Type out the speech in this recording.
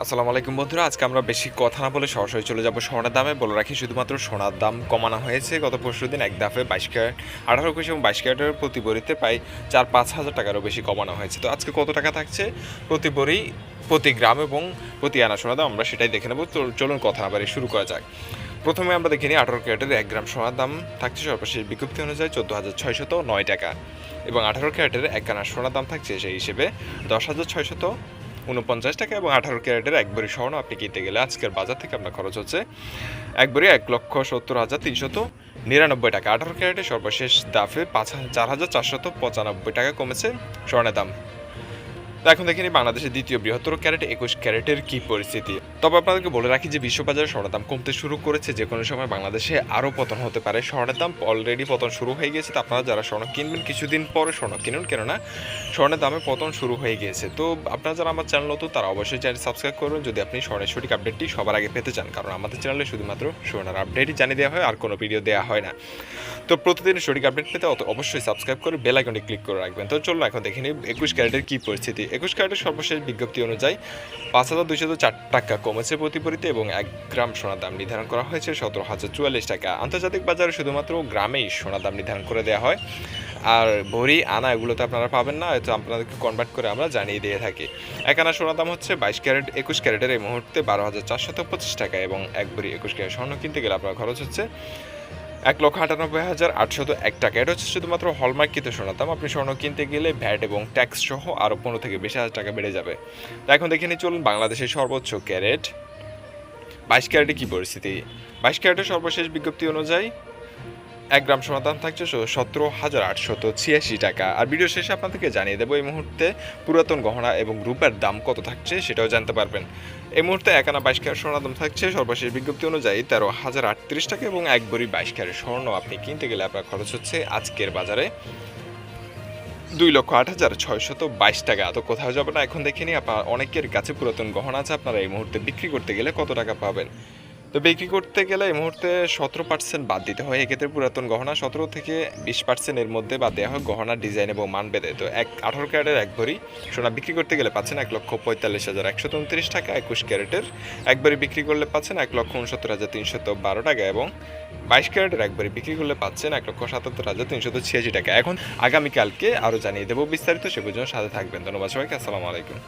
আসসালামু আলাইকুম বন্ধুরা, আজকে আমরা বেশি কথা না বলে সরাসরি চলে যাব সোনার দামে। বলে রাখি, শুধুমাত্র সোনার দাম কমানো হয়েছে। গত পরশু দিন এক দাফে বাইশ ক্যারেট, আঠারো একুশ এবং বাইশ ক্যারেটের প্রতি বড়িতে প্রায় চার পাঁচ হাজার টাকারও বেশি কমানো হয়েছে। তো আজকে কত টাকা থাকছে? প্রতি বড়ি, প্রতি গ্রাম এবং প্রতি আনা সোনার দাম, আমরা সেটাই দেখে নেব। তো চলুন কথা না বাড়ি শুরু করা যাক। প্রথমে আমরা দেখে নিই, আঠারো ক্যারেটের এক গ্রাম সোনার দাম থাকছে সর্বশেষ বিজ্ঞপ্তি অনুযায়ী চোদ্দ হাজার ছয়শত নয় টাকা। এবং আঠারো ক্যারেটের এক আনা সোনার দাম থাকছে সেই হিসেবে দশ হাজার ছয়শত উনপঞ্চাশ টাকা এবং আঠারো ক্যারেটের এক ভরি স্বর্ণ আপনি কিনতে গেলে আজকের বাজার থেকে আপনার খরচ হচ্ছে এক ভরি এক লক্ষ সত্তর হাজার তিনশত নিরানব্বই টাকা। আঠারো ক্যারেটের সর্বশেষ দাফে পাঁচ চার হাজার চারশত পঁচানব্বই টাকা কমেছে স্বর্ণের দাম। তো এখন দেখে নিই বাংলাদেশের দ্বিতীয় বৃহত্তর ক্যারেট একুশ ক্যারেটের কি পরিস্থিতি? তবে আপনাদেরকে বলে রাখি যে বিশ্ববাজারে স্বর্ণের দাম কমতে শুরু করেছে, যে কোনো সময় বাংলাদেশে আরও পতন হতে পারে। স্বর্ণের দাম অলরেডি পতন শুরু হয়ে গিয়েছে। তো আপনারা যারা স্বর্ণ কিনবেন, কিছুদিন পরে স্বর্ণ কিনুন, কেননা স্বর্ণের দামে পতন শুরু হয়ে গিয়েছে। তো আপনারা যারা আমার চ্যানেল নতুন, তারা অবশ্যই চ্যানেল সাবস্ক্রাইব করুন। যদি আপনি স্বর্ণের সঠিক আপডেটটি সবার আগে পেতে চান, কারণ আমাদের চ্যানেলে শুধুমাত্র স্বর্ণের আপডেটই জানিয়ে দেওয়া হয়, আর কোনো ভিডিও দেওয়া হয় না। তো প্রতিদিন সঠিক আপডেট পেতে অবশ্যই সাবস্ক্রাইব করে বেল আইকনটি ক্লিক করে রাখবেন। তো চলুন, এখন দেখে নিই একুশ ক্যারেটের কী পরিস্থিতি। একুশ ক্যারেটের সর্বশেষ বিজ্ঞপ্তি অনুযায়ী পাঁচ হাজার দুইশত চার টাকা কমেছে প্রতিপরিতে এবং এক গ্রাম সোনার দাম নির্ধারণ করা হয়েছে সতেরো হাজার চুয়াল্লিশ টাকা। আন্তর্জাতিক বাজারে শুধুমাত্র গ্রামেই সোনার দাম নির্ধারণ করে দেওয়া হয়। আর ভরি, আনা এগুলোতে আপনারা পাবেন না হয়তো আপনাদেরকে কনভার্ট করে আমরা জানিয়ে দিয়ে থাকি। এক আনা সোনার দাম হচ্ছে বাইশ ক্যারেট, একুশ ক্যারেটের এই মুহূর্তে বারো হাজার চারশত পঁচিশ টাকা এবং এক ভরি, একুশ ক্যারেট স্বর্ণ কিনতে গেলে আপনার খরচ হচ্ছে এক লক্ষ আটানব্বই হাজার আটশত এক টাকা। এটা হচ্ছে শুধুমাত্র হলমার্কিত শোনাতাম। আপনি স্বর্ণ কিনতে গেলে ভ্যাট এবং ট্যাক্স সহ আরও পনেরো থেকে বিশ হাজার টাকা বেড়ে যাবে। তো এখন দেখে নিয়ে চলুন বাংলাদেশের সর্বোচ্চ ক্যারেট। বাইশ ক্যারেটে কী পরিস্থিতি? বাইশ ক্যারেটের সর্বশেষ বিজ্ঞপ্তি অনুযায়ী এক গ্রাম দাম থাকছে সতেরো হাজার আটশত ছিয়াশি টাকা। আর ভিডিও শেষে আপনাদেরকে জানিয়ে দেবো, এই মুহূর্তে পুরাতন গহনা এবং রূপের দাম কত থাকছে সেটাও জানতে পারবেন। এই মুহূর্তে একানা বাইশ ক্যারেট সোনার দাম থাকছে, সর্বশেষ বিজ্ঞপ্তি অনুযায়ী তেরো হাজার আটত্রিশ টাকা এবং এক ভরি বাইশ ক্যারেট স্বর্ণ আপনি কিনতে গেলে আপনার খরচ হচ্ছে আজকের বাজারে দুই লক্ষ আট হাজার ছয়শত বাইশ টাকা। তো কোথাও যাবে না, এখন দেখে নিই আপনার অনেকের কাছে পুরাতন গহনা আছে, আপনারা এই মুহূর্তে বিক্রি করতে গেলে কত টাকা পাবেন? তো বিক্রি করতে গেলে এই মুহূর্তে সতেরো পার্সেন্ট বাদ দিতে হয়। এক্ষেত্রে পুরাতন গহনা সতেরো থেকে বিশ পার্সেন্টের মধ্যে বাদ দেওয়া হয় গহনার ডিজাইন এবং মান বেঁধে তো এক আঠারো ক্যারেটের এক ভরি সোনা বিক্রি করতে গেলে পাচ্ছেন এক লক্ষ পঁয়তাল্লিশ হাজার একশো উনত্রিশ টাকা একুশ ক্যারেটের। একবারই বিক্রি করলে পাচ্ছেন এক লক্ষ উনসত্তর হাজার তিনশত বারো টাকা এবং বাইশ ক্যারেটের একবারে বিক্রি করলে পাচ্ছেন এক লক্ষ সাতাত্তর হাজার তিনশত ছিয়াশি টাকা। এখন আগামীকালকে আরও জানিয়ে দেবো বিস্তারিত, সে পর্যন্ত সাথে থাকবেন। ধন্যবাদ সবাইকে, আসসালামু আলাইকুম।